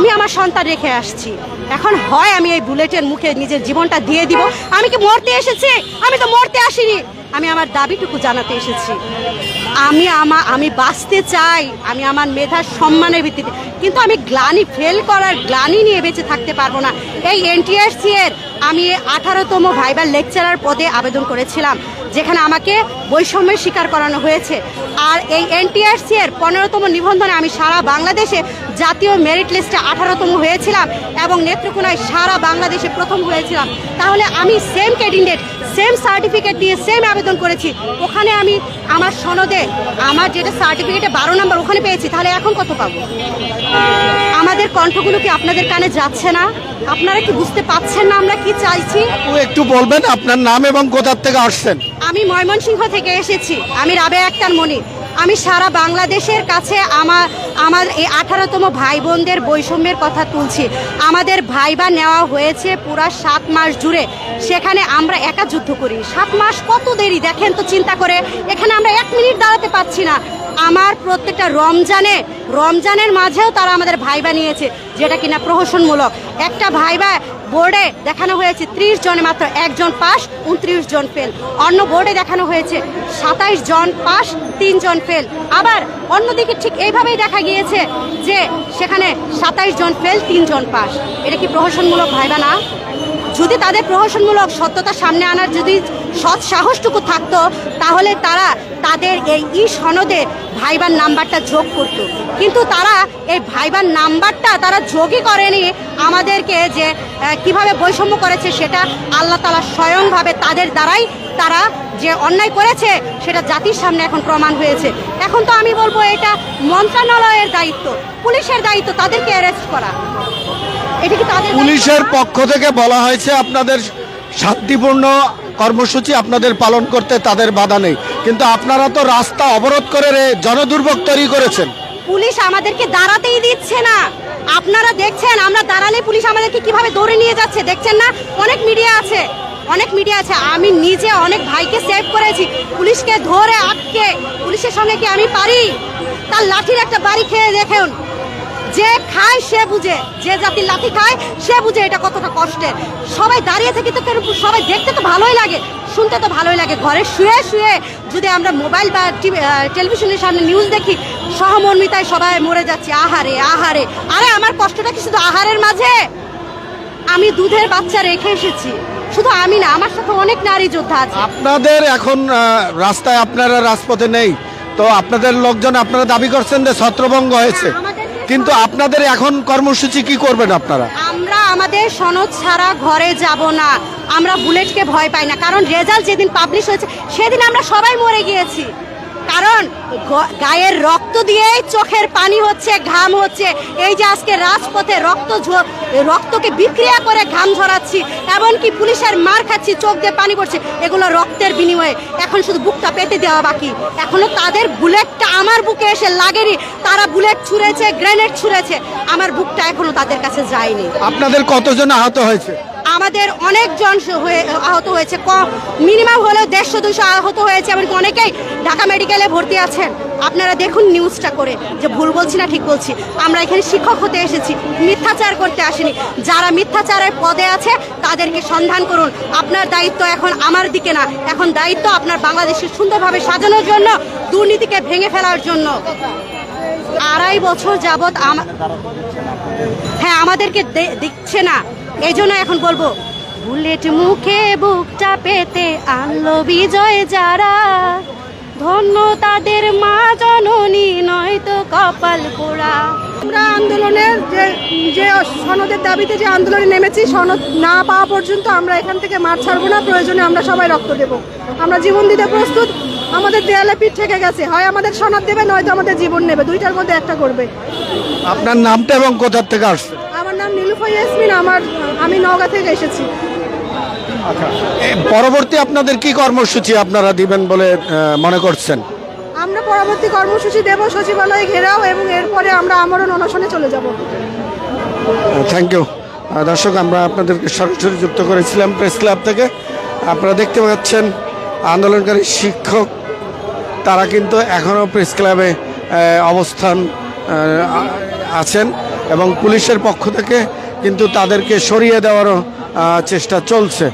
আমি আমার সন্তান রেখে আসছি। এখন হয় আমি এই বুলেটের মুখে নিজের জীবনটা দিয়ে দিব। আমি কি মরতে এসেছি? আমি তো মরতে আসিনি। আমি আমার দাবিটুকু জানাতে এসেছি। আমি আমা, আমি বাঁচতে চাই। আমি আমার মেধার সম্মানের ভিত্তিতে। কিন্তু আমি গ্লানি ফেল করার গ্লানি নিয়ে বেঁচে থাকতে পারব না। এই এনটিআরসি এর আমি আঠারোতম ভাইবার লেকচারার পদে আবেদন করেছিলাম। যেখানে আমাকে বৈষম্যের শিকার করানো হয়েছে। আর এই এনটিআরসি এর পনেরোতম নিবন্ধনে আমি সারা বাংলাদেশে জাতীয় মেরিট লিস্টে আঠারোতম হয়েছিলাম এবং নেত্রকোনায় সারা বাংলাদেশে প্রথম হয়েছিলাম। তাহলে আমি সেম ক্যান্ডিডেট সেম সার্টিফিকেট দিয়ে সেম আবেদন করেছি। ওখানে আমি আমার সনদে আমার যেটা সার্টিফিকেটে বারো নম্বর ওখানে পেয়েছি, তাহলে এখন কত পাবো? আমাদের কণ্ঠগুলো কি আপনাদের কানে যাচ্ছে না? আপনারা কি বুঝতে পাচ্ছেন না আমরা কি চাইছি? একটু বলবেন আপনার নাম এবং কোথার থেকে আসছেন? আমি ময়মনসিংহ থেকে এসেছি। আমি রাবে আক্তার মনি আমি সারা বাংলাদেশের কাছে আমার আমার এই আঠারোতম ভাই বোনদের বৈষম্যের কথা তুলছি। আমাদের ভাইবা নেওয়া হয়েছে পুরা সাত মাস জুড়ে। সেখানে আমরা একা যুদ্ধ করি। সাত মাস কত দেরি? দেখেন তো চিন্তা করে। এখানে আমরা এক মিনিট দাঁড়াতে পারছি না। আমার প্রত্যেকটা রমজানে, রমজানের মাঝেও তারা আমাদের ভাইবা নিয়েছে, যেটা কিনা প্রহসনমূলক। একটা ভাইবা বোর্ডে দেখানো হয়েছে, ত্রিশ জনে মাত্র একজন পাস, উনত্রিশ জন ফেল। অন্য বোর্ডে দেখানো হয়েছে, সাতাইশ জন পাস তিনজন ফেল। আবার অন্যদিকে ঠিক এইভাবেই দেখা গিয়েছে যে সেখানে সাতাইশ জন ফেল তিনজন পাস। এটা কি প্রহসনমূলক ভাইবা না? যদি তাদের প্রহসনমূলক সত্যতা সামনে আনার যদি সৎ সাহসটুকু থাকতো, তাহলে তারা তাদের এই ই সনদে ভাইবার নাম্বারটা যোগ করত। কিন্তু তারা এই ভাইবার নাম্বারটা তারা যোগই করেনি আমাদেরকে যে কীভাবে বৈষম্য করেছে সেটা আল্লাহ তালা স্বয়ংভাবে তাদের দ্বারাই তারা যে অন্যায় করেছে সেটা জাতির সামনে এখন প্রমাণ হয়েছে। এখন তো আমি বলব এটা মন্ত্রণালয়ের দায়িত্ব, পুলিশের দায়িত্ব তাদেরকে অ্যারেস্ট করা। পুলিশের পক্ষ থেকে বলা হয়েছে আপনাদের শান্তিপূর্ণ কর্মসূচি আপনাদের পালন করতে তাদের বাধা নেই। কিন্তু আপনারা তো রাস্তা অবরোধ করে রে জনদুর্ভোগ তৈরি করেছেন। পুলিশ আমাদেরকে দাঁড়াতেই দিচ্ছে না। আপনারা দেখছেন আমরা দাঁড়ালে পুলিশ আমাদেরকে কীভাবে দৌড়ে নিয়ে যাচ্ছে দেখছেন না? অনেক মিডিয়া আছে অনেক মিডিয়া আছে। আমি নিজে অনেক ভাইকে সেভ করেছি। পুলিশকে ধরে আটকে পুলিশের সঙ্গে কি আমি পারি? তার লাঠির একটা বাড়ি খেয়ে দেখুন। খায় সে বুঝে। যে জাতির লাঠি খায় সে বুঝে এটা কতটা কষ্টের। সবাই দাঁড়িয়ে থেকে তো সবাই দেখতে তো ভালোই লাগে শুনতে তো ভালোই লাগে। ঘরে শুয়ে শুয়ে যদি আমরা মোবাইল বা টেলিভিশনের সামনে নিউজ দেখি সহমর্মিতায় সবাই মরে যাচ্ছে। আহারে আহারে। আরে আমার কষ্টটা কি শুধু আহারের মাঝে? আমি দুধের বাচ্চা রেখে এসেছি। শুধু আমি না আমার সাথে অনেক নারী যোদ্ধা আছে। আপনাদের এখন রাস্তায় আপনারা রাজপথে নেই। তো আপনাদের লোকজন আপনারা দাবি করছেন যে ছত্রভঙ্গ হয়েছে। আমাদেরকে- কিন্তু আপনাদের এখন কর্মসূচি কি করবেন আপনারা? আমরা আমাদের সনদ ছাড়া ঘরে যাব না। আমরা বুলেটকে ভয় পাই না। কারণ রেজাল্ট যেদিন পাবলিশ হয়েছে, সেদিন আমরা সবাই মরে গিয়েছি। কারণ গায়ের রক্ত দিয়েই চোখের পানি হচ্ছে, ঘাম হচ্ছে। এই যে আজকে রাজপথে রক্ত রক্তকে বিক্রিয়া করে ঘাম ঝরাচ্ছি, এমনকি পুলিশের মার খাচ্ছি, চোখ দিয়ে পানি পড়ছে, এগুলো রক্তের বিনিময়ে। এখন শুধু বুকটা পেতে দেওয়া বাকি। এখনও তাদের বুলেটটা আমার বুকে এসে লাগেনি। তারা বুলেট ছুঁড়েছে, গ্রেনেড ছুঁড়েছে। আমার বুকটা এখনও তাদের কাছে যায়নি। আপনাদের কতজন আহত হয়েছে? আমাদের অনেকজন আহত হয়েছে। মিনিমাম হলেও দেড়শো দুশো আহত হয়েছে এমনকি অনেকেই ঢাকা মেডিকেলে ভর্তি আছেন। আপনারা দেখুন নিউজটা করে যে ভুল বলছি না ঠিক বলছি। আমরা এখানে শিক্ষক হতে এসেছি, মিথ্যাচার করতে আসিনি। যারা মিথ্যাচারের পদে আছে, তাদেরকে সন্ধান করুন। আপনার দায়িত্ব এখন আমার দিকে না। এখন দায়িত্ব আপনার বাংলাদেশকে সুন্দরভাবে সাজানোর জন্য, দুর্নীতিকে ভেঙে ফেলার জন্য। আড়াই বছর যাবৎ হ্যাঁ আমাদেরকে দিচ্ছে না। এই জন্য এখন বলব বুলেট মুখে বুকটা পেতে আনলো বিজয় যারা। ধন্য তাদের মা জননী নয়তো কপাল পোড়া। আমরা আন্দোলনের যে যে সনদের দাবিতে যে আন্দোলনে নেমেছি সনদ না পাওয়া পর্যন্ত আমরা এখান থেকে মাঠ ছাড়বো না প্রয়োজনে আমরা সবাই রক্ত দেব। আমরা জীবন দিতে প্রস্তুত আমাদের দেয়ালে পিঠ থেকে গেছে। হয় আমাদের সনদ দেবে নয়তো আমাদের জীবন নেবে। দুইটার মধ্যে একটা করবে। আপনার নামটা এবং কোথার থেকে আসছে? আমার নাম নীলুফা ইয়াসমিন আমার আমি নওগাঁ থেকে এসেছি। এ, পরবর্তী আপনাদের কি কর্মসূচি আপনারা দিবেন বলে মনে করছেন? আমরা পরবর্তী কর্মসূচি দেব সচিবালয়ে ঘেরাও এবং এরপরে আমরা আমরণ অনশনে চলে যাব। থ্যাংক ইউ দর্শক আমরা আপনাদেরকে সরাসরি যুক্ত করেছিলাম প্রেস ক্লাব থেকে। আপনারা দেখতে পাচ্ছেন আন্দোলনকারী শিক্ষক তারা কিন্তু এখনও প্রেস ক্লাবে অবস্থান আছেন। এবং পুলিশের পক্ষ থেকে কিন্তু তাদেরকে সরিয়ে দেওয়ারও চেষ্টা চলছে।